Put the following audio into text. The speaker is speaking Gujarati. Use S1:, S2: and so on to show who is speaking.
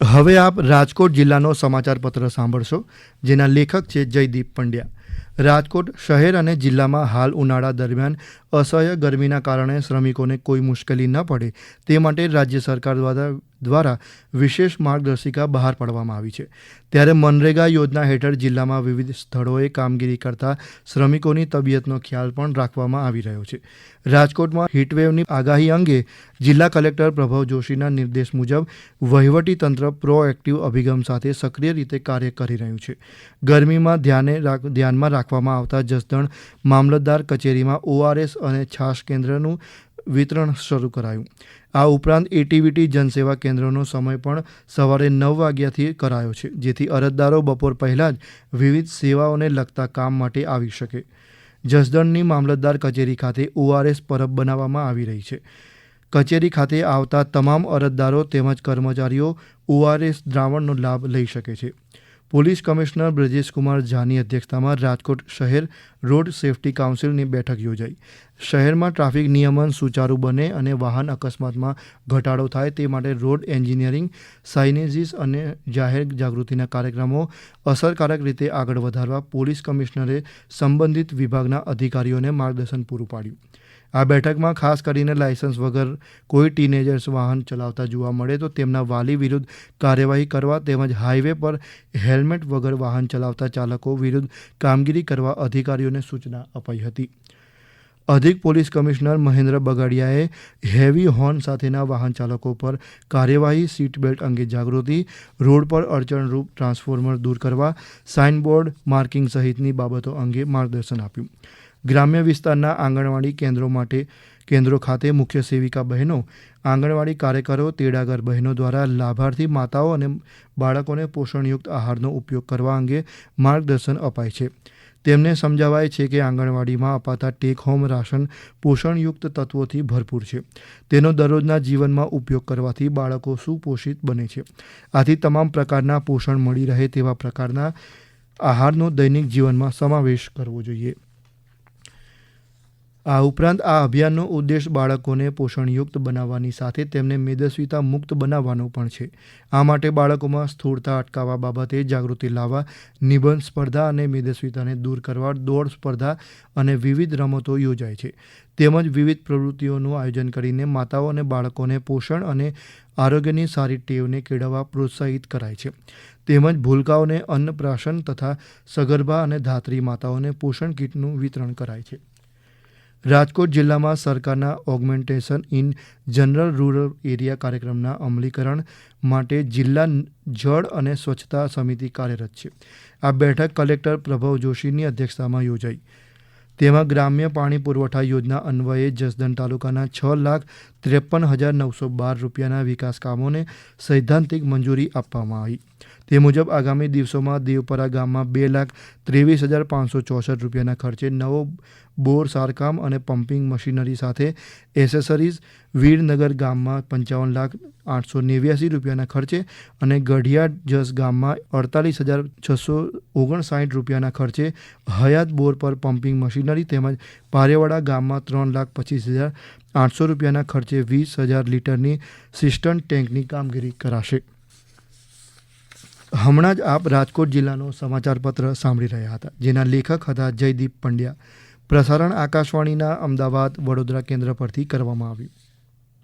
S1: હવે આપ રાજકોટ જિલ્લાનો સમાચાર પત્ર સાંભળશો જેના લેખક છે જયદીપ પંડ્યા. રાજકોટ શહેર અને જિલ્લામાં હાલ ઉનાળા દરમિયાન અસહ્ય ગરમીના કારણે શ્રમિકોને કોઈ મુશ્કેલી ન પડે તે માટે રાજ્ય સરકાર દ્વારા દ્વારા વિશેષ માર્ગદર્શિકા બહાર પાડવામાં આવી છે. ત્યારે મનરેગા યોજના હેઠળ જિલ્લામાં વિવિધ સ્થળોએ કામગીરી કરતા શ્રમિકોની તબિયતનો ખ્યાલ પણ રાખવામાં આવી રહ્યો છે. રાજકોટમાં હીટવેવની આગાહી અંગે જિલ્લા કલેક્ટર પ્રભવ જોશીના નિર્દેશ મુજબ વહીવટી તંત્ર પ્રોએક્ટિવ અભિગમ સાથે સક્રિય રીતે કાર્ય કરી રહ્યું છે. ગરમીમાં ધ્યાને રાખ- ધ્યાનમાં રાખવામાં આવતા જસદણ મામલતદાર કચેરીમાં ઓઆરએસ અને છાશ કેન્દ્રનું વિતરણ શરૂ કરાયું. આ ઉપરાંત એટીવીટી જનસેવા કેન્દ્રનો સમય પણ સવારે નવ વાગ્યાથી કરાયો છે, જેથી અરજદારો બપોર પહેલાં જ વિવિધ સેવાઓને લગતા કામ માટે આવી શકે. જસદણની મામલતદાર કચેરી ખાતે ઓઆરએસ પરબ બનાવવામાં આવી રહી છે. કચેરી ખાતે આવતા તમામ અરજદારો તેમજ કર્મચારીઓ ઓઆરએસ દ્રાવણનો લાભ લઈ શકે છે. પોલીસ કમિશનર બ્રજેશકુમાર ઝાની અધ્યક્ષતામાં રાજકોટ શહેર રોડ સેફટી કાઉન્સિલની બેઠક યોજાઈ. શહેરમાં ટ્રાફિક નિયમન સુચારુ બને અને વાહન અકસ્માતમાં ઘટાડો થાય તે માટે રોડ એન્જિનિયરિંગ સાઇનેજીસ અને જાહેર જાગૃતિના કાર્યક્રમો અસરકારક રીતે આગળ વધારવા પોલીસ કમિશનરે સંબંધિત વિભાગના અધિકારીઓને માર્ગદર્શન પૂરું પાડ્યું. આ બેઠકમાં ખાસ કરીને લાયસન્સ વગર કોઈ ટીનેજર્સ વાહન ચલાવતા જોવા મળે તો તેમના વાલી વિરુદ્ધ કાર્યવાહી કરવા તેમજ હાઈવે પર હેલ્મેટ વગર વાહન ચલાવતા ચાલકો વિરુદ્ધ કામગીરી કરવા અધિકારીઓને સૂચના અપાઈ હતી. અધિક પોલીસ કમિશનર મહેન્દ્ર બગાડિયાએ હેવી હોર્ન સાથેના વાહન ચાલકો પર કાર્યવાહી સીટ બેલ્ટ અંગે જાગૃતિ, રોડ પર અડચણરૂપ ટ્રાન્સફોર્મર દૂર કરવા, સાઇનબોર્ડ માર્કિંગ સહિતની બાબતો અંગે માર્ગદર્શન આપ્યું. ગ્રામ્ય વિસ્તારના આંગણવાડી કેન્દ્રો માટે કેન્દ્રો ખાતે મુખ્ય સેવિકા બહેનો, આંગણવાડી કાર્યકરો, તેડાગર બહેનો દ્વારા લાભાર્થી માતાઓ અને બાળકોને પોષણયુક્ત આહારનો ઉપયોગ કરવા અંગે માર્ગદર્શન અપાય છે. તેમને સમજાવાય છે કે આંગણવાડીમાં અપાતા ટેક હોમ રાશન પોષણયુક્ત તત્વોથી ભરપૂર છે. તેનો દરરોજના જીવનમાં ઉપયોગ કરવાથી બાળકો સુપોષિત બને છે. આથી તમામ પ્રકારના પોષણ મળી રહે તેવા પ્રકારના આહારનો દૈનિક જીવનમાં સમાવેશ કરવો જોઈએ. આ ઉપરાંત આ અભિયાનનો ઉદ્દેશ બાળકોને પોષણયુક્ત બનાવવાની સાથે તેમને મેદસ્વીતા મુક્ત બનાવવાનો પણ છે. આ માટે બાળકોમાં સ્થૂળતા અટકાવવા બાબતે જાગૃતિ લાવવા, નિબંધ સ્પર્ધા અને મેદસ્વીતાને દૂર કરવા દોડ સ્પર્ધા અને વિવિધ રમતો યોજાય છે. તેમજ વિવિધ પ્રવૃત્તિઓનું આયોજન કરીને માતાઓ અને બાળકોને પોષણ અને આરોગ્યની સારી ટેવને કેળવવા પ્રોત્સાહિત કરાય છે. તેમજ ભૂલકાઓને અન્નપ્રાશન તથા સગર્ભા અને ધાત્રી માતાઓને પોષણ કીટનું વિતરણ કરાય છે. રાજકોટ જિલ્લામાં સરકારના augmentation in general rural area કાર્યક્રમના અમલીકરણ માટે જિલ્લા જળ અને સ્વચ્છતા સમિતિ કાર્યરત છે. આ બેઠક કલેક્ટર પ્રભવ જોશીની અધ્યક્ષતામાં યોજાઈ. તેમાં ગ્રામ્ય પાણી પુરવઠા યોજના અન્વયે જસદણ તાલુકાના છ લાખ ત્રેપન હજાર નવસો બાર રૂપિયાના વિકાસ કામોને સૈદ્ધાંતિક મંજૂરી આપવામાં આવી. તે મુજબ આગામી દિવસોમાં દેવપરા ગામમાં બે લાખ ત્રેવીસ હજાર પાંચસો ચોસઠ રૂપિયાના ખર્ચે નવો બોર સારકામ અને પમ્પિંગ મશીનરી સાથે એસેસરીઝ વીરનગર ગામમાં પંચાવન લાખ આઠસો નેવ્યાસી રૂપિયાના ખર્ચે અને ગઢિયાદ જસ ગામમાં અડતાલીસ હજાર છસો ઓગણસાઠ રૂપિયાના ખર્ચે હયાત બોર પર પમ્પિંગ મશીનરી તેમજ પારેવાડા ગામમાં ત્રણ લાખ પચીસ હજાર આઠસો રૂપિયાના ખર્ચે વીસ હજાર લીટરની સિસ્ટન ટેન્કની કામગીરી કરાશે. હમણાં જ આપ રાજકોટ જિલ્લાનો સમાચારપત્ર સાંભળી રહ્યા હતા, જેના લેખક હતા જયદીપ પંડ્યા. પ્રસારણ આકાશવાણીના અમદાવાદ વડોદરા કેન્દ્ર પરથી કરવામાં આવ્યું.